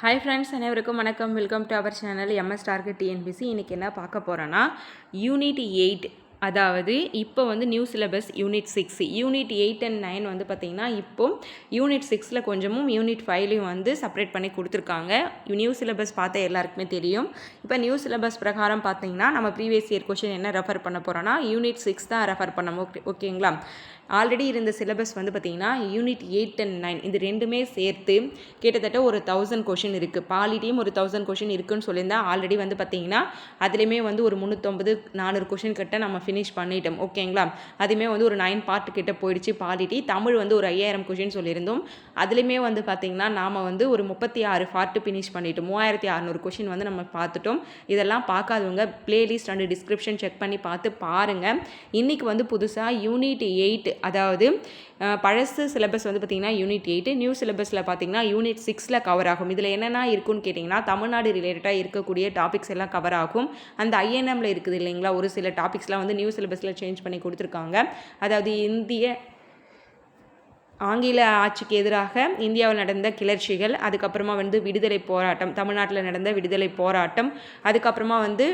Hi friends அனைவருக்கும் வணக்கம். Welcome to our channel MS target TNPSC இன்றைக்கி என்ன பார்க்க போகிறோன்னா யூனிட் எயிட் அதாவது இப்போ வந்து new syllabus unit six unit eight and nine வந்து பார்த்திங்கன்னா இப்போ யூனிட் சிக்ஸில் கொஞ்சமும் யூனிட் ஃபைவ்லையும் வந்து செப்பரேட் பண்ணி கொடுத்துருக்காங்க. நியூ சிலபஸ் பார்த்த எல்லாருக்குமே தெரியும். இப்போ நியூ சிலபஸ் பிரகாரம் பார்த்தீங்கன்னா நம்ம ப்ரீவியஸ் இயர் கொஷின் என்ன ரெஃபர் பண்ண போகிறோன்னா யூனிட் சிக்ஸ் தான் ரெஃபர் பண்ண ஓகே ஓகேங்களா? ஆல்ரெடி இருந்த சிலபஸ் வந்து பார்த்திங்கன்னா யூனிட் எயிட் அண்ட் நைன் இது ரெண்டுமே சேர்த்து கிட்டத்தட்ட ஒரு தௌசண்ட் கொஷின் இருக்குது பாலிட்டியும் ஒரு தௌசண்ட் கொஷின் இருக்குன்னு சொல்லியிருந்தா ஆல்ரெடி வந்து பார்த்திங்கன்னா அதுலேயுமே வந்து ஒரு முந்நூற்றம்பது நானூறு கொஷின் கிட்ட நம்ம ஃபினிஷ் பண்ணிட்டோம். ஓகேங்களா அதுவுமே வந்து ஒரு நைன் பார்ட் கிட்ட போயிடுச்சு பாலிட்டி தமிழ் வந்து ஒரு ஐயாயிரம் கொஷின் சொல்லியிருந்தோம். அதுலேயுமே வந்து பார்த்திங்கன்னா நாம் வந்து ஒரு முப்பத்தி ஆறு பார்ட்டு ஃபினிஷ் பண்ணிட்டோம். மூவாயிரத்தி அறநூறு கொஷின் வந்து நம்ம பார்த்துட்டோம் இதெல்லாம் பார்க்காதவங்க பிளேலிஸ்ட் அண்ட் டிஸ்கிரிப்ஷன் செக் பண்ணி பார்த்து பாருங்கள் இன்றைக்கி வந்து புதுசாக யூனிட் எயிட் அதாவது பழசு சிலபஸ் வந்து பார்த்திங்கன்னா யூனிட் எயிட்டு நியூ சிலபஸில் பார்த்திங்கன்னா யூனிட் சிக்ஸில் கவர் ஆகும். இதில் என்னென்ன இருக்குன்னு கேட்டிங்கன்னா தமிழ்நாடு ரிலேட்டடாக இருக்கக்கூடிய டாபிக்ஸ் எல்லாம் கவர் ஆகும். அந்த ஐஎன்எம்மில் இருக்குது இல்லைங்களா ஒரு சில டாபிக்ஸ்லாம் வந்து நியூ சிலபஸில் சேஞ்ச் பண்ணி கொடுத்துருக்காங்க. அதாவது இந்திய ஆங்கில ஆட்சிக்கு எதிராக இந்தியாவில் நடந்த கிளர்ச்சிகள் அதுக்கப்புறமா வந்து விடுதலை போராட்டம் தமிழ்நாட்டில் நடந்த விடுதலை போராட்டம் அதுக்கப்புறமா வந்து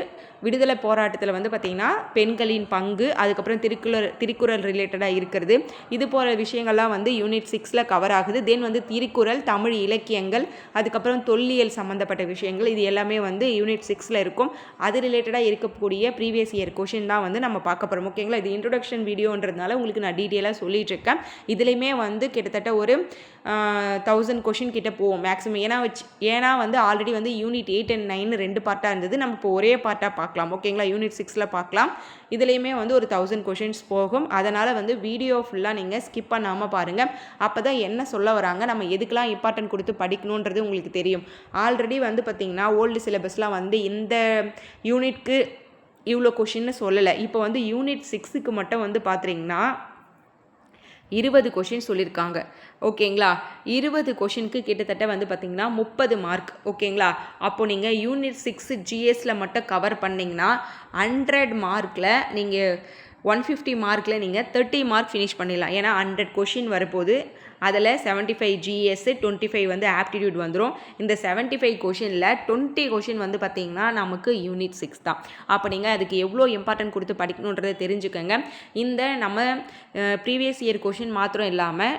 விடுதலை போராட்டத்தில் வந்து பார்த்திங்கன்னா பெண்களின் பங்கு அதுக்கப்புறம் திருக்குறள் திருக்குறள் ரிலேட்டடாக இருக்கிறது. இது போகிற விஷயங்கள்லாம் வந்து யூனிட் சிக்ஸில் கவர் ஆகுது. தென் வந்து திருக்குறள் தமிழ் இலக்கியங்கள் அதுக்கப்புறம் தொல்லியல் சம்மந்தப்பட்ட விஷயங்கள் இது எல்லாமே வந்து யூனிட் சிக்ஸில் இருக்கும். அது ரிலேட்டடாக இருக்கக்கூடிய ப்ரீவியஸ் இயர் கொஷின் தான் வந்து நம்ம பார்க்க போகிறோம் ஓகேங்களா? இது இன்ட்ரொடக்ஷன் வீடியோன்றதுனால உங்களுக்கு நான் டீட்டெயிலாக சொல்லிட்டு இருக்கேன். இதுலேயுமே வந்து கிட்டத்தட்ட ஒரு தௌசண்ட் கொஷின் கிட்ட போவோம் மேக்ஸிமம் ஏன்னா வச்சு ஏன்னா வந்து ஆல்ரெடி வந்து யூனிட் எயிட் அண்ட் நைன் ரெண்டு பார்ட்டாக இருந்தது. நம்ம இப்போ ஒரே பார்ட்டாக பார்க்கலாம். ஓகேங்களா யூனிட் சிக்ஸில் பார்க்கலாம். இதுலேயுமே வந்து ஒரு தௌசண்ட் கொஷின்ஸ் போகும். அதனால் வந்து வீடியோ ஃபுல்லாக நீங்கள் ஸ்கிப் பண்ணாமல் பாருங்கள் அப்போ தான் என்ன சொல்ல வராங்க நம்ம எதுக்கெலாம் இம்பார்ட்டன்ட் கொடுத்து படிக்கணுன்றது உங்களுக்கு தெரியும். ஆல்ரெடி வந்து பார்த்திங்கன்னா ஓல்டு சிலபஸ்லாம் வந்து இந்த யூனிட்க்கு இவ்வளோ கொஷின்னு சொல்லலை. இப்போ வந்து யூனிட் சிக்ஸுக்கு மட்டும் வந்து பார்த்துட்டிங்கன்னா இருபது கொஷின் சொல்லியிருக்காங்க ஓகேங்களா? இருபது கொஷினுக்கு கிட்டத்தட்ட வந்து பார்த்திங்கன்னா முப்பது மார்க் ஓகேங்களா? அப்போது நீங்கள் யூனிட் சிக்ஸ் ஜிஎஸில் மட்டும் கவர் பண்ணிங்கன்னா ஹண்ட்ரட் மார்க்கில் நீங்கள் ஒன் ஃபிஃப்டி மார்க்கில் நீங்கள் தேர்ட்டி மார்க் ஃபினிஷ் பண்ணிடலாம். ஏன்னா ஹண்ட்ரட் கொஷின் வரப்போது அதில் seventy five GS twenty five வந்து ஆப்டிடியூட் வந்துடும் இந்த செவன்ட்டி ஃபைவ் கொஷினில் டுவெண்ட்டி கொஷின் வந்து பார்த்திங்கன்னா நமக்கு யூனிட் சிக்ஸ் தான். அப்போ நீங்கள் அதுக்கு எவ்வளோ இம்பார்ட்டன்ட் கொடுத்து படிக்கணுன்றதை தெரிஞ்சுக்கோங்க. இந்த நம்ம ப்ரீவியஸ் இயர் கொஷின் மாத்திரம் இல்லாமல்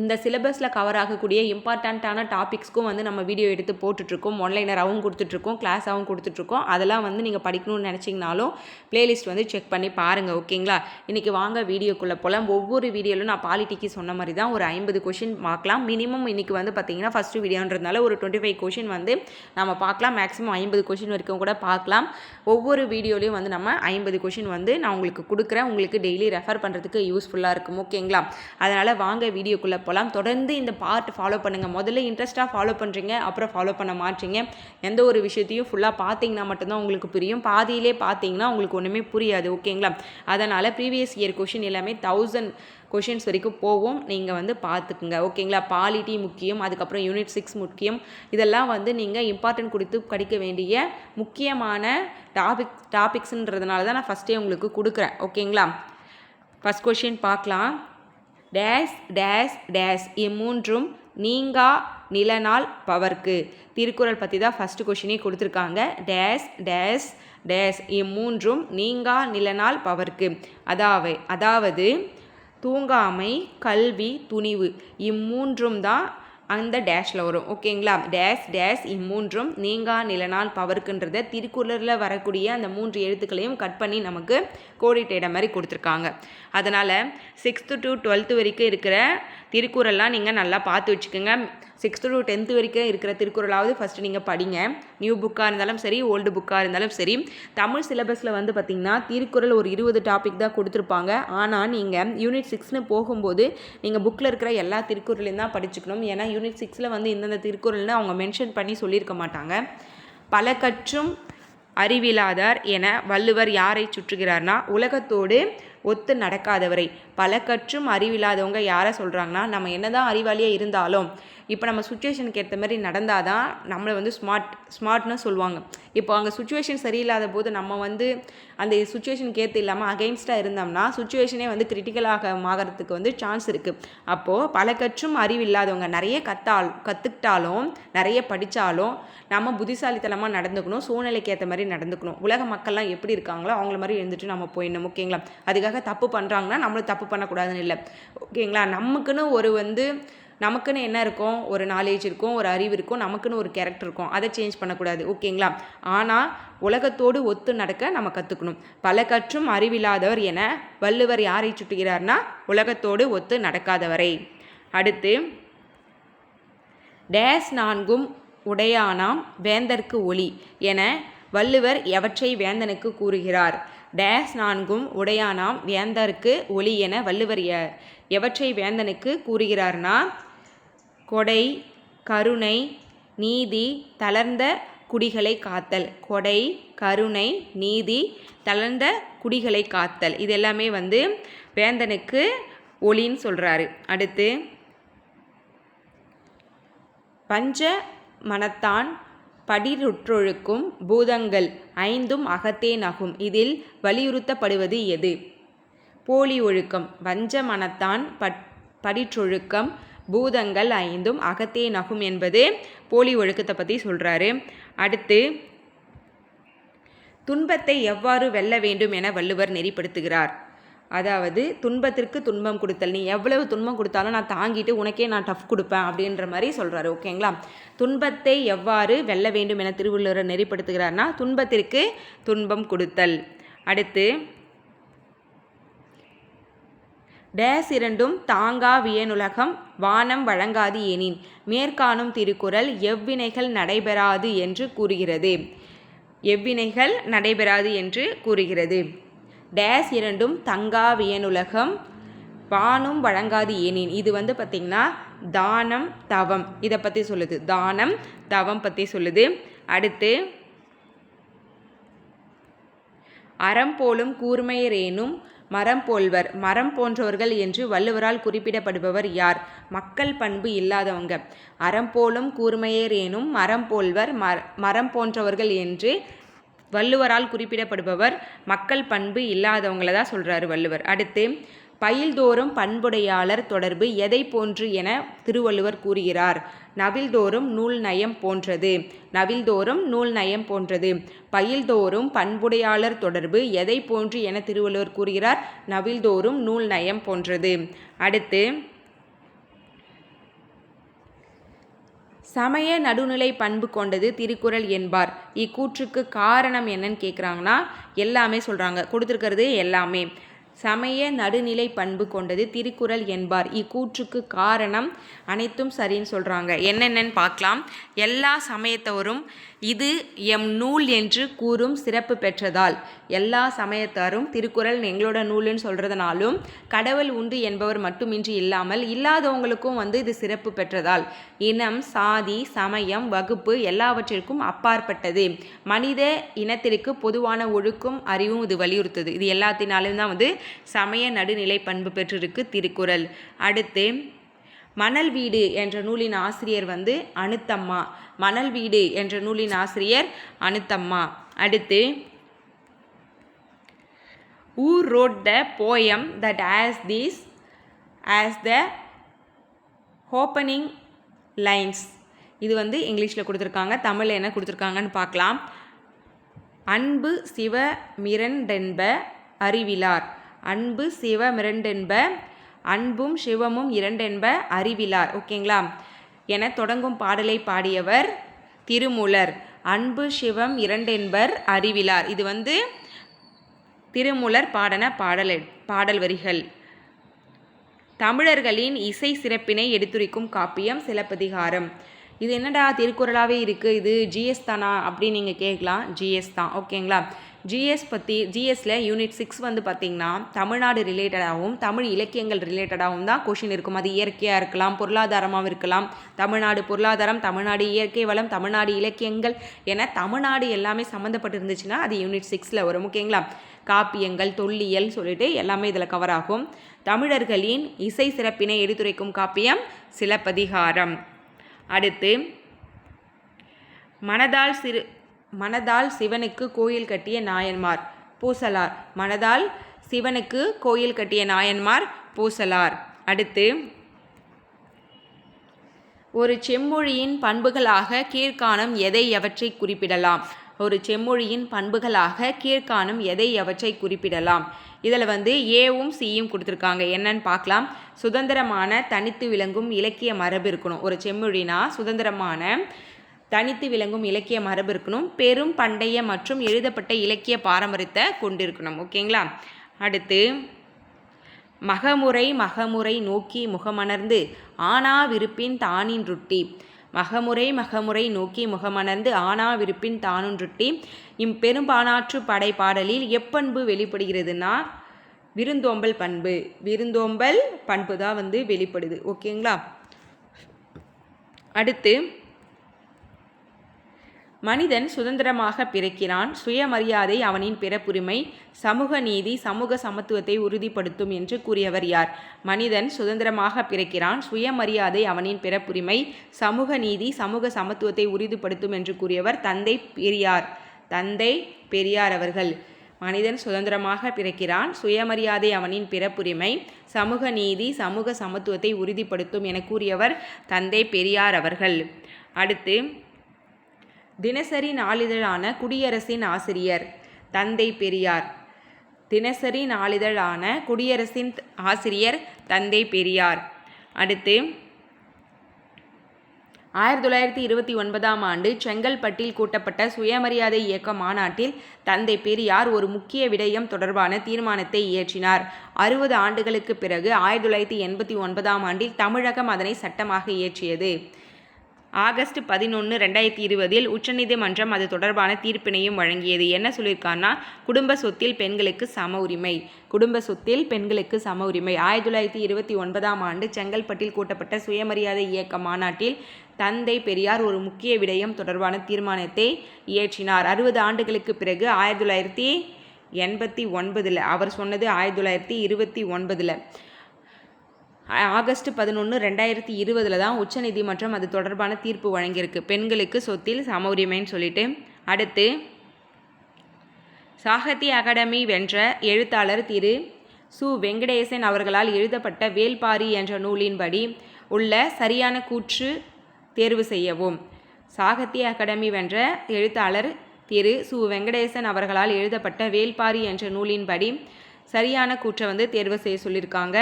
இந்த சிலபஸில் கவர் ஆகக்கூடிய இம்பார்ட்டண்ட்டான டாபிக்ஸ்க்கும் வந்து நம்ம வீடியோ எடுத்து போட்டுட்ருக்கோம். ஒன்லைனராகவும் கொடுத்துட்ருக்கோம். கிளாஸாகவும் கொடுத்துட்ருக்கோம். அதெல்லாம் வந்து நீங்கள் படிக்கணும்னு நினச்சிங்கனாலும் ப்ளேலிஸ்ட் வந்து செக் பண்ணி பாருங்கள் ஓகேங்களா இன்றைக்கி வாங்க வீடியோக்குள்ளே போகலாம் ஒவ்வொரு வீடியோவிலும் நான் பாலிட்டிக்கு சொன்ன மாதிரி தான் ஒரு ஐம்பது கொஷின் பார்க்கலாம் மினிமம் இன்றைக்கி வந்து பார்த்திங்கன்னா ஃபஸ்ட்டு வீடியோன்றதுனால ஒரு டுவெண்ட்டி ஃபைவ் கொஷின் வந்து நம்ம பார்க்கலாம். மேக்ஸிமம் ஐம்பது கொஷின் வரைக்கும் கூட பார்க்கலாம். ஒவ்வொரு வீடியோலையும் வந்து நம்ம ஐம்பது கொஷின் வந்து நான் உங்களுக்கு கொடுக்குறேன். உங்களுக்கு டெய்லி ரெஃபர் பண்ணுறதுக்கு யூஸ்ஃபுல்லாக இருக்கும் ஓகேங்களா அதனால் வாங்க வீடியோக்குள்ளே போகலாம் தொடர்ந்து இந்த பார்ட் ஃபாலோ பண்ணுங்கள் முதல்ல இன்ட்ரெஸ்ட்டாக ஃபாலோ பண்ணுறீங்க அப்புறம் ஃபாலோ பண்ண மாட்டீங்க. எந்த ஒரு விஷயத்தையும் ஃபுல்லாக பார்த்தீங்கன்னா மட்டும்தான் உங்களுக்கு புரியும். பாதியிலே பார்த்தீங்கன்னா உங்களுக்கு ஒன்றுமே புரியாது ஓகேங்களா அதனால் ப்ரீவியஸ் இயர் கொஷின் எல்லாமே தௌசண்ட் கொஷின்ஸ் வரைக்கும் போவோம் நீங்கள் வந்து பார்த்துக்குங்க ஓகேங்களா பாலிட்டி முக்கியம் அதுக்கப்புறம் யூனிட் சிக்ஸ் முக்கியம். இதெல்லாம் வந்து நீங்கள் இம்பார்ட்டன்ட் கொடுத்து படிக்க வேண்டிய முக்கியமான டாபிக் டாபிக்ஸுன்றதுனால தான் நான் ஃபஸ்ட்டே உங்களுக்கு கொடுக்குறேன் ஓகேங்களா ஃபஸ்ட் கொஷின் பார்க்கலாம். டேஸ் டேஸ் டேஸ் இம்மூன்றும் நீங்கா நிலநாள் பவர்க்கு. திருக்குறள் பற்றி தான் ஃபஸ்ட்டு கொஷினே கொடுத்துருக்காங்க. டேஸ் டேஸ் டேஸ் இம்மூன்றும் நீங்கா நிலநாள் பவர்க்கு. அதாவது அதாவது தூங்காமை கல்வி துணிவு. இம்மூன்றும் தான் அந்த டேஷில் வரும். ஓகேங்களா? டேஷ் டேஷ் இம்மூன்றும் நீங்கா நிலநாள் பவர்க்குன்றத திருக்குறளில் வரக்கூடிய அந்த மூன்று எழுத்துக்களையும் கட் பண்ணி நமக்கு கோடிட்டேட மாதிரி கொடுத்துருக்காங்க. அதனால் சிக்ஸ்த்து டு டுவெல்த்து வரைக்கும் இருக்கிற திருக்குறள்லாம் நீங்கள் நல்லா பார்த்து வச்சுக்கோங்க. சிக்ஸ்த்து டு டென்த்து வரைக்கும் இருக்கிற திருக்குறளாவது ஃபஸ்ட்டு நீங்கள் படிங்க. நியூ புக்காக இருந்தாலும் சரி ஓல்டு புக்காக இருந்தாலும் சரி. தமிழ் சிலபஸில் வந்து பார்த்திங்கன்னா திருக்குறள் ஒரு இருபது டாபிக் தான் கொடுத்துருப்பாங்க. ஆனால் நீங்கள் யூனிட் சிக்ஸ்னு போகும்போது நீங்கள் புக்கில் இருக்கிற எல்லா திருக்குறளையும் தான் படிச்சுக்கணும். ஏன்னா யூனிட் சிக்ஸில் வந்து இந்தந்த திருக்குறள்னு அவங்க மென்ஷன் பண்ணி சொல்லியிருக்க மாட்டாங்க. பல கற்றும் அறிவிலாதார் என வள்ளுவர் யாரை சுற்றுகிறார்னா உலகத்தோடு ஒத்து நடக்காதவரை. பல கற்றும் அறிவில்லாதவங்க யாரை சொல்கிறாங்கன்னா நம்ம என்ன தான் அறிவாளியாக இருந்தாலும் இப்போ நம்ம சுச்சுவேஷனுக்கு ஏற்ற மாதிரி நடந்தால் தான் நம்மளை வந்து ஸ்மார்ட் ஸ்மார்ட்னு சொல்லுவாங்க. இப்போ அங்கே சுச்சுவேஷன் சரியில்லாத போது நம்ம வந்து அந்த சுச்சுவேஷனுக்கு ஏற்ற இல்லாமல் அகெயின்ஸ்டாக இருந்தோம்னா சுச்சுவேஷனே வந்து கிரிட்டிக்கலாக ஆகிறதுக்கு வந்து சான்ஸ் இருக்குது அப்போது பல கற்றும் அறிவு இல்லாதவங்க நிறைய கத்தால் கற்றுக்கிட்டாலும் நிறைய படித்தாலும் நம்ம புத்திசாலித்தனமாக நடந்துக்கணும் சூழ்நிலைக்கு ஏற்ற மாதிரி நடந்துக்கணும். உலக மக்கள்லாம் எப்படி இருக்காங்களோ அவங்கள மாதிரி இருந்துட்டு நம்ம போயிடணும் ஓகேங்களா அதுக்காக தப்பு பண்ணுறாங்கன்னா நம்மளும் தப்பு பண்ணக்கூடாதுன்னு இல்லை. ஓகேங்களா? நமக்குன்னு ஒரு வந்து நமக்குன்னு என்ன இருக்கும்? ஒரு நாலேஜ் இருக்கும் ஒரு அறிவு இருக்கும் நமக்குன்னு ஒரு கேரக்டர் இருக்கும். அதை சேஞ்ச் பண்ணக்கூடாது. ஓகேங்களா? ஆனால் உலகத்தோடு ஒத்து நடக்க நம்ம கற்றுக்கணும் பல கற்றும் அறிவில்லாதவர் என வள்ளுவர் யாரை சுட்டுகிறார்னா? உலகத்தோடு ஒத்து நடக்காதவரை. அடுத்து டேஸ் நான்கும் உடையானாம் வேந்தற்கு ஒளி என வள்ளுவர் எவற்றை வேந்தனுக்கு கூறுகிறார்? டேஸ் நான்கும் உடையானாம் வேந்தர்க்கு ஒளி என வள்ளுவர் எவற்றை வேந்தனுக்கு கூறுகிறார்னா? கொடை கருணை நீதி தளர்ந்த குடிகளை காத்தல். கொடை கருணை நீதி தளர்ந்த குடிகளை காத்தல். இது எல்லாமே வந்து வேந்தனுக்கு ஒளின்னு சொல்கிறாரு அடுத்து பஞ்ச மனத்தான் படிருற்றொழுக்கும் பூதங்கள் ஐந்தும் அகத்தே நகும். இதில் வலியுறுத்தப்படுவது எது? போலி ஒழுக்கம். வஞ்ச மனத்தான் பட் படிற்றொழுக்கம். பூதங்கள் ஐந்தும் அகத்தே நகும் என்பது போலி ஒழுக்கத்தை பற்றி சொல்கிறாரு அடுத்து துன்பத்தை எவ்வாறு வெல்ல வேண்டும் என வள்ளுவர் நெறிப்படுத்துகிறார். அதாவது துன்பத்திற்கு துன்பம் கொடுத்தல். நீ எவ்வளவு துன்பம் கொடுத்தாலும் நான் தாங்கிட்டு உனக்கே நான் டஃப் கொடுப்பேன் அப்படின்ற மாதிரி சொல்கிறாரு ஓகேங்களா? துன்பத்தை எவ்வாறு வெல்ல வேண்டும் என திருவள்ளுவர் நெறிப்படுத்துகிறார்னா துன்பத்திற்கு துன்பம் கொடுத்தல். அடுத்து டேஸ் இரண்டும் தாங்கா வியனுலகம் வானம் வழங்காது எனின் மேற்காணும் திருக்குறள் எவ்வினைகள் நடைபெறாது என்று கூறுகிறது. எவ்வினைகள் நடைபெறாது என்று கூறுகிறது. டேஸ் இரண்டும் தங்கா வியனுலகம் வானும் வழங்காது ஏனேன். இது வந்து பார்த்திங்கன்னா தானம் தவம். இதை பற்றி சொல்லுது. தானம் தவம் பற்றி சொல்லுது. அடுத்து அறம் போலும் கூர்மையரேனும் மரம் போல்வர். மரம் போன்றவர்கள் என்று வள்ளுவரால் குறிப்பிடப்படுபவர் யார்? மக்கள் பண்பு இல்லாதவங்க. அறம் போலும் கூர்மையரேனும் மரம் போல்வர். மரம் போன்றவர்கள் என்று வள்ளுவரால் குறிப்பிடப்படுபவர். மக்கள் பண்பு இல்லாதவங்கள தான் சொல்கிறாரு வள்ளுவர். அடுத்து பயில்தோறும் பண்புடையாளர் தொடர்பு எதை போன்று என திருவள்ளுவர் கூறுகிறார். நவில்தோறும் நூல் நயம் போன்றது. நவில்தோறும் நூல் நயம் போன்றது. பயில்தோறும் பண்புடையாளர் தொடர்பு எதை போன்று என திருவள்ளுவர் கூறுகிறார். நவில்தோறும் நூல் நயம் போன்றது. அடுத்து சமய நடுநிலை பண்பு கொண்டது திருக்குறள் என்பார். இக்கூற்றுக்கு காரணம் என்னன்னு கேட்குறாங்கன்னா எல்லாமே சொல்கிறாங்க கொடுத்துருக்கிறது எல்லாமே. சமய நடுநிலை பண்பு கொண்டது திருக்குறள் என்பார். இக்கூற்றுக்கு காரணம் அனைத்தும் சரின்னு சொல்கிறாங்க என்னென்னு பார்க்கலாம். எல்லா சமயத்தவரும் இது எம் நூல் என்று கூறும் சிறப்பு பெற்றதால். எல்லா சமயத்தாரும் திருக்குறள் எங்களோட நூலுன்னு சொல்கிறதுனாலும் கடவுள் உண்டு என்பவர் மட்டுமின்றி இல்லாமல் இல்லாதவங்களுக்கும் வந்து இது சிறப்பு பெற்றதால். இனம் சாதி சமயம் வகுப்பு எல்லாவற்றிற்கும் அப்பாற்பட்டது. மனித இனத்திற்கு பொதுவான ஒழுக்கும் அறிவும் இது வலியுறுத்துது. இது எல்லாத்தினாலும் தான் வந்து சமய நடுநிலை பண்பு பெற்றிருக்கு திருக்குறள். அடுத்து மணல் வீடு என்ற நூலின் ஆசிரியர் வந்து அனுத்தம்மா. மணல் வீடு என்ற நூலின் ஆசிரியர் அனுத்தம்மா. அடுத்து who wrote the poem that as these as the opening lines இது வந்து இங்கிலீஷில் கொடுத்துருக்காங்க. தமிழில் என்ன கொடுத்துருக்காங்கன்னு பார்க்கலாம். அன்பு சிவ மிரண்டென்ப அறிவிலார். அன்பு சிவ மிரண்டென்ப அன்பும் சிவமும் இரண்டென்ப அறிவிலார். ஓகேங்களா? என தொடங்கும் பாடலை பாடியவர் திருமூலர். அன்பு சிவம் இரண்டென்பர் அறிவிலார். இது வந்து திருமூலர் பாடன பாடல் பாடல் வரிகள். தமிழர்களின் இசை சிறப்பினை எடுத்துரைக்கும் காப்பியம் சிலப்பதிகாரம். இது என்னடா திருக்குறளாகவே இருக்குது இது ஜிஎஸ் தானா? அப்படின்னு நீங்கள் கேட்கலாம். ஜிஎஸ் தான். ஓகேங்களா? ஜிஎஸ் பற்றி ஜிஎஸ்ல யூனிட் சிக்ஸ் வந்து பார்த்திங்கன்னா தமிழ்நாடு ரிலேட்டடாகவும் தமிழ் இலக்கியங்கள் ரிலேட்டடாகவும் தான் கொஷின் இருக்கும். அது இயற்கையாக இருக்கலாம் பொருளாதாரமாகவும் இருக்கலாம். தமிழ்நாடு பொருளாதாரம் தமிழ்நாடு இயற்கை வளம் தமிழ்நாடு இலக்கியங்கள் என தமிழ்நாடு எல்லாமே சம்மந்தப்பட்டு இருந்துச்சுன்னா அது யூனிட் சிக்ஸில் வரும் ஓகேங்களா காப்பியங்கள் தொல்லியல் சொல்லிட்டு எல்லாமே இதில் கவர் ஆகும். தமிழர்களின் இசை சிறப்பினை எடுத்துரைக்கும் காப்பியம் சிலப்பதிகாரம். அடுத்து மனதால் சிறு மனதால் சிவனுக்கு கோயில் கட்டிய நாயன்மார் பூசலார். மனதால் சிவனுக்கு கோயில் கட்டிய நாயன்மார் பூசலார். அடுத்து ஒரு செம்மொழியின் பண்புகளாக கீழ்காணும் எதை எவற்றை குறிப்பிடலாம்? ஒரு செம்மொழியின் பண்புகளாக கீழ்காணும் எதை எவற்றை குறிப்பிடலாம்? இதில் வந்து ஏவும் சியும் கொடுத்துருக்காங்க. என்னன்னு பார்க்கலாம். சுதந்திரமான தனித்து விளங்கும் இலக்கிய மரபு இருக்கணும். ஒரு செம்மொழினா சுதந்திரமான தனித்து விளங்கும் இலக்கிய மரபு இருக்கணும். பெரும் பண்டைய மற்றும் எழுதப்பட்ட இலக்கிய பாரம்பரியத்தை கொண்டிருக்கணும். ஓகேங்களா? அடுத்து மகமுறை மகமுறை நோக்கி முகமணர்ந்து ஆனா விருப்பின் தானின்றுட்டி மகமுறை மகமுறை நோக்கி முகமணர்ந்து ஆனா விருப்பின் தானுன்றுட்டி இம்பெரும்பானாற்று படை பாடலில் எப்பண்பு வெளிப்படுகிறதுனா? விருந்தோம்பல் பண்பு. விருந்தோம்பல் பண்பு தான் வந்து வெளிப்படுது. ஓகேங்களா? அடுத்து மனிதன் சுதந்திரமாக பிறக்கிறான். சுயமரியாதை அவனின் பிறப்புரிமை சமூக நீதி சமூக சமத்துவத்தை உறுதிப்படுத்தும் என்று கூறியவர் யார்? மனிதன் சுதந்திரமாக பிறக்கிறான். சுயமரியாதை அவனின் பிறப்புரிமை சமூக நீதி சமூக சமத்துவத்தை உறுதிப்படுத்தும் என்று கூறியவர் தந்தை பெரியார். தந்தை பெரியார் அவர்கள். மனிதன் சுதந்திரமாக பிறக்கிறான். சுயமரியாதை அவனின் பிறப்புரிமை சமூக நீதி சமூக சமத்துவத்தை உறுதிப்படுத்தும் என கூறியவர் தந்தை பெரியார் அவர்கள். அடுத்து தினசரி நாளிதழான குடியரசின் ஆசிரியர் தந்தை பெரியார். தினசரி நாளிதழான குடியரசின் ஆசிரியர் தந்தை பெரியார். அடுத்து ஆயிரத்தி தொள்ளாயிரத்தி இருபத்தி ஒன்பதாம் ஆண்டு செங்கல்பட்டில் கூட்டப்பட்ட சுயமரியாதை இயக்க மாநாட்டில் தந்தை பெரியார் ஒரு முக்கிய விடயம் தொடர்பான தீர்மானத்தை இயற்றினார். அறுபது ஆண்டுகளுக்கு பிறகு ஆயிரத்தி தொள்ளாயிரத்தி எண்பத்தி ஒன்பதாம் ஆண்டில் தமிழகம் அதனை சட்டமாக இயற்றியது. ஆகஸ்ட் பதினொன்று ரெண்டாயிரத்தி இருபதில் உச்சநீதிமன்றம் அது தொடர்பான தீர்ப்பினையும் வழங்கியது. என்ன சொல்லியிருக்கான்னா குடும்ப சொத்தில் பெண்களுக்கு சம உரிமை. குடும்ப சொத்தில் பெண்களுக்கு சம உரிமை. ஆயிரத்தி தொள்ளாயிரத்தி இருபத்தி ஒன்பதாம் ஆண்டு செங்கல்பட்டில் கூட்டப்பட்ட சுயமரியாதை இயக்க மாநாட்டில் தந்தை பெரியார் ஒரு முக்கிய விடயம் தொடர்பான தீர்மானத்தை இயற்றினார். அறுபது ஆண்டுகளுக்கு பிறகு ஆயிரத்தி தொள்ளாயிரத்தி எண்பத்தி ஒன்பதில் அவர் சொன்னது ஆயிரத்தி தொள்ளாயிரத்தி இருபத்தி ஒன்பதில். ஆகஸ்ட் பதினொன்று ரெண்டாயிரத்தி இருபதில் தான் உச்சநீதிமன்றம் அது தொடர்பான தீர்ப்பு வழங்கியிருக்கு. பெண்களுக்கு சொத்தில் சம உரிமைன்னு சொல்லிட்டு. அடுத்து சாகித்ய அகாடமி வென்ற எழுத்தாளர் திரு. சு. வெங்கடேசன் அவர்களால் எழுதப்பட்ட வேல்பாரி என்ற நூலின்படி உள்ள சரியான கூற்று தேர்வு செய்யவும். சாகித்ய அகாடமி வென்ற எழுத்தாளர் திரு. சு. வெங்கடேசன் அவர்களால் எழுதப்பட்ட வேல்பாரி என்ற நூலின்படி சரியான கூற்றை வந்து தேர்வு செய்ய சொல்லியிருக்காங்க.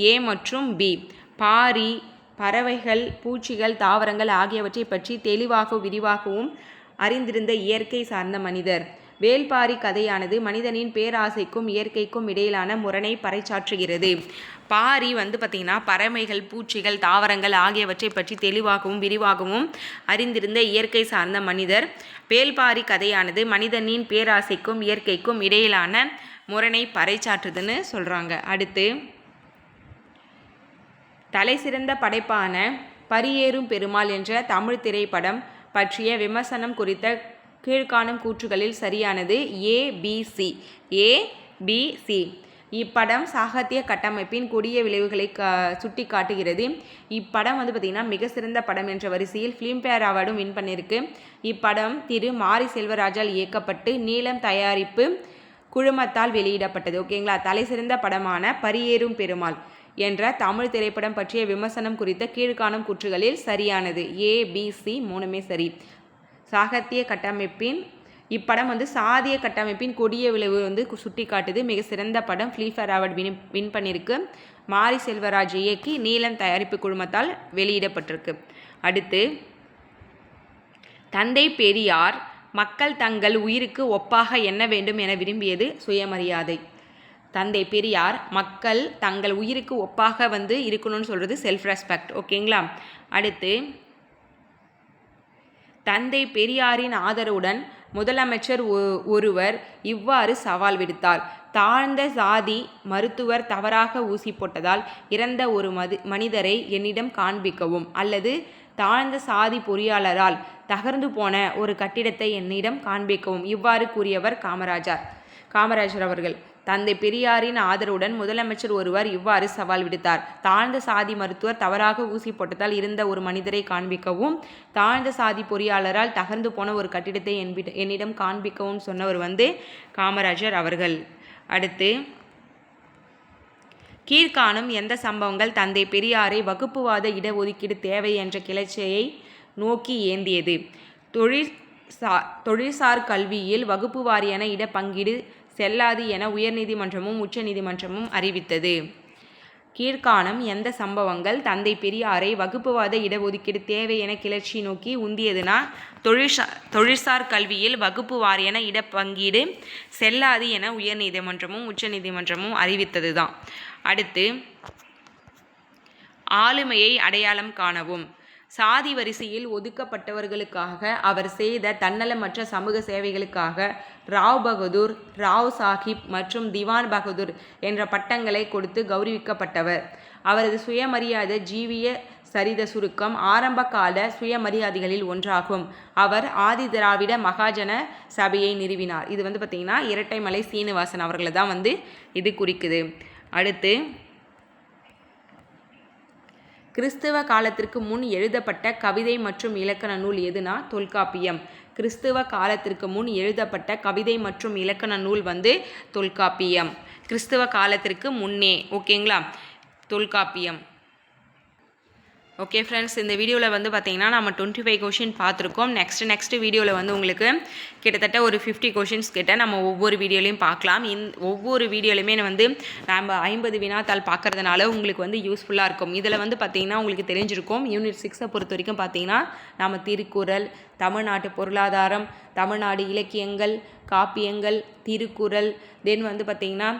ஏ மற்றும் பி. பாரி பறவைகள் பூச்சிகள் தாவரங்கள் ஆகியவற்றை பற்றி தெளிவாகவும் விரிவாகவும் அறிந்திருந்த இயற்கை சார்ந்த மனிதர். வேல்பாரி கதையானது மனிதனின் பேராசைக்கும் இயற்கைக்கும் இடையிலான முரணை பறைச்சாற்றுகிறது பாரி வந்து பார்த்திங்கன்னா பறவைகள் பூச்சிகள் தாவரங்கள் ஆகியவற்றை பற்றி தெளிவாகவும் விரிவாகவும் அறிந்திருந்த இயற்கை சார்ந்த மனிதர். வேல்பாரி கதையானது மனிதனின் பேராசைக்கும் இயற்கைக்கும் இடையிலான முரணை பறைச்சாற்றுதுன்னு சொல்கிறாங்க அடுத்து தலை சிறந்த படைப்பான பரியேறும் பெருமாள் என்ற தமிழ் திரைப்படம் பற்றிய விமர்சனம் குறித்த கீழ்காணும் கூற்றுகளில் சரியானது A B C. A B C. இப்படம் சாகித்ய கட்டமைப்பின் கொடிய விளைவுகளை க சுட்டி காட்டுகிறது இப்படம் வந்து பார்த்திங்கன்னா மிக சிறந்த படம் என்ற வரிசையில் ஃபிலிம்பேர் அவார்டும் வின் பண்ணியிருக்கு இப்படம் திரு மாரி செல்வராஜால் இயக்கப்பட்டு நீளம் தயாரிப்பு குழுமத்தால் வெளியிடப்பட்டது. ஓகேங்களா? தலை சிறந்த படமான பரியேறும் பெருமாள். என்ற தமிழ் திரைப்படம் பற்றிய விமர்சனம் குறித்த கீழ்காணும் கூற்றுகளில் சரியானது. ஏ பி சி மூணுமே சரி. சாகத்திய கட்டமைப்பின் இப்படம் வந்து சாதிய கட்டமைப்பின் கொடிய விளைவு வந்து சுட்டி காட்டுது மிக சிறந்த படம் ஃபிலிஃபேர் அவார்டு வின் வின் பண்ணியிருக்கு மாரி செல்வராஜ் இயக்கி நீலம் தயாரிப்பு குழுமத்தால் வெளியிடப்பட்டிருக்கு. அடுத்து தந்தை பெரியார் மக்கள் தங்கள் உயிருக்கு ஒப்பாக எண்ண வேண்டும் என விரும்பியது சுயமரியாதை. தந்தை பெரியார் மக்கள் தங்கள் உயிருக்கு ஒப்பாக வந்து இருக்கணும்னு சொல்கிறது செல்ஃப் ரெஸ்பெக்ட் ஓகேங்களா? அடுத்து தந்தை பெரியாரின் ஆதரவுடன் முதலமைச்சர் ஒருவர் இவ்வாறு சவால் விடுத்தார். தாழ்ந்த சாதி மருத்துவர் தவறாக ஊசி போட்டதால் இறந்த ஒரு மது மனிதரை என்னிடம் காண்பிக்கவும் அல்லது தாழ்ந்த சாதி பொறியாளரால் தகர்ந்து போன ஒரு கட்டிடத்தை என்னிடம் காண்பிக்கவும். இவ்வாறு கூறியவர் காமராஜர் காமராஜர் அவர்கள். தந்தை பெரியாரின் ஆதரவுடன் முதலமைச்சர் ஒருவர் இவ்வாறு சவால் விடுத்தார். தாழ்ந்த சாதி மருத்துவர் தவறாக ஊசி போட்டதால் இருந்த ஒரு மனிதரை காண்பிக்கவும் தாழ்ந்த சாதி பொறியாளரால் தகர்ந்து போன ஒரு கட்டிடத்தை என்னிடம் காண்பிக்கவும் சொன்னவர் வந்து காமராஜர் அவர்கள். அடுத்து கீழ்காணும் எந்த சம்பவங்கள் தந்தை பெரியாரை வகுப்புவாத இடஒதுக்கீடு தேவை என்ற கிளர்ச்சியை நோக்கி ஏந்தியது. தொழில் சா தொழில்சார் கல்வியில் வகுப்பு வாரியான இடப்பங்கீடு செல்லாது என உயர்நீதிமன்றமும் உச்சநீதிமன்றமும் அறிவித்தது. கீழ்காணும் எந்த சம்பவங்கள்? தந்தை பெரியாரை வகுப்புவாத இடஒதுக்கீடு தேவை என கிளர்ச்சி நோக்கி உந்தியதுனா தொழிற்சா தொழிற்சார் கல்வியில் வகுப்பு வாரியான இடப்பங்கீடு செல்லாது என உயர்நீதிமன்றமும் உச்சநீதிமன்றமும் அறிவித்தது தான் அடுத்து ஆளுமையை அடையாளம் காணவும். சாதி வரிசையில் ஒதுக்கப்பட்டவர்களுக்காக அவர் செய்த தன்னலமற்ற சமூக சேவைகளுக்காக ராவ் பகதூர் ராவ் சாஹிப் மற்றும் திவான் பகதூர் என்ற பட்டங்களை கொடுத்து கௌரவிக்கப்பட்டவர். அவரது சுயமரியாதை ஜீவிய சரித சுருக்கம் ஆரம்பகால சுயமரியாதைகளில் ஒன்றாகும். அவர் ஆதி திராவிட மகாஜன சபையை நிறுவினார். இது வந்து பார்த்திங்கன்னா இரட்டைமலை சீனிவாசன் அவர்களை தான் வந்து இது குறிக்குது. அடுத்து கிறிஸ்துவ காலத்திற்கு முன் எழுதப்பட்ட கவிதை மற்றும் இலக்கண நூல் எதுனா? தொல்காப்பியம். கிறிஸ்துவ காலத்திற்கு முன் எழுதப்பட்ட கவிதை மற்றும் இலக்கண நூல் வந்து தொல்காப்பியம். கிறிஸ்துவ காலத்திற்கு முன்னே ஓகேங்களா? தொல்காப்பியம். ஓகே ஃப்ரெண்ட்ஸ் இந்த வீடியோவில் வந்து பார்த்தீங்கன்னா நம்ம டுவெண்ட்டி ஃபைவ் கொஷின் பார்த்துருக்கோம் நெக்ஸ்ட் நெக்ஸ்ட் வீடியோவில் வந்து உங்களுக்கு கிட்டத்தட்ட ஒரு ஃபிஃப்டி கொஷின்ஸ் கிட்ட நம்ம ஒவ்வொரு வீடியோலையும் பார்க்கலாம் இந் ஒவ்வொரு வீடியோலையுமே வந்து நம்ம ஐம்பது வினாத்தாள் பார்க்கறதுனால உங்களுக்கு வந்து யூஸ்ஃபுல்லாக இருக்கும். இதில் வந்து பார்த்தீங்கன்னா உங்களுக்கு தெரிஞ்சிருக்கும். யூனிட் சிக்ஸை பொறுத்த வரைக்கும் பார்த்தீங்கன்னா நம்ம திருக்குறள் தமிழ்நாட்டு பொருளாதாரம் தமிழ்நாடு இலக்கியங்கள் காப்பியங்கள் திருக்குறள் தென் வந்து பார்த்திங்கன்னா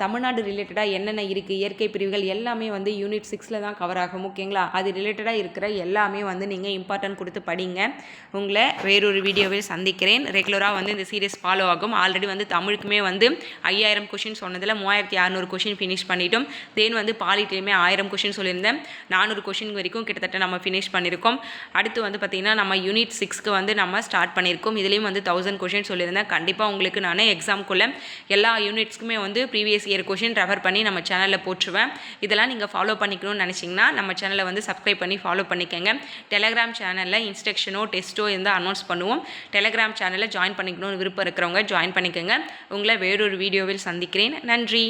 தமிழ்நாடு ரிலேட்டடாக என்னென்ன இருக்குது இயற்கை பிரிவுகள் எல்லாமே வந்து யூனிட் சிக்ஸில் தான் கவர் ஆகும் ஓகேங்களா அது ரிலேட்டடாக இருக்கிற எல்லாமே வந்து நீங்கள் இம்பார்ட்டன்ட் கொடுத்து படிங்க. உங்களை வேறொரு வீடியோவில் சந்திக்கிறேன். ரெகுலராக வந்து இந்த சீரியஸ் ஃபாலோ ஆகும். ஆல்ரெடி வந்து தமிழுக்குமே வந்து ஐயாயிரம் கொஷின் சொன்னதில் மூவாயிரத்தி அறநூறு கொஷின் ஃபினிஷ் பண்ணிட்டோம். தென் வந்து பாலிட்டிலையுமே ஆயிரம் கொஷின் சொல்லியிருந்தேன். நானூறு கொஷின் வரைக்கும் கிட்டத்தட்ட நம்ம ஃபினிஷ் பண்ணியிருக்கோம். அடுத்து வந்து பார்த்திங்கன்னா நம்ம யூனிட் சிக்ஸ்க்கு வந்து நம்ம ஸ்டார்ட் பண்ணியிருக்கோம். இதுலேயும் வந்து தௌசண்ட் கொஷின் சொல்லியிருந்தேன். கண்டிப்பாக உங்களுக்கு நான் எக்ஸாம்குள்ளே எல்லா யூனிட்ஸ்க்குமே வந்து ப்ரீவியஸ் இயர் கொஷின் ரெஃபர் பண்ணி நம்ம சேனலில் போட்டுருவேன். இதெல்லாம் நீங்கள் ஃபாலோ பண்ணிக்கணும்னு நினச்சிங்கன்னா நம்ம சேனலை வந்து சப்ஸ்கிரைப் பண்ணி ஃபாலோ பண்ணிக்கோங்க. டெலகிராம் சேனலில் இன்ஸ்ட்ரக்ஷனோ டெஸ்ட்டோ இருந்தால் அனௌன்ஸ் பண்ணுவோம். டெலகிராம் சேனலில் ஜாயின் பண்ணிக்கணும்னு விருப்பம் இருக்கிறவங்க ஜாயின் பண்ணிக்கோங்க. உங்களை வேறொரு வீடியோவில் சந்திக்கிறேன். நன்றி.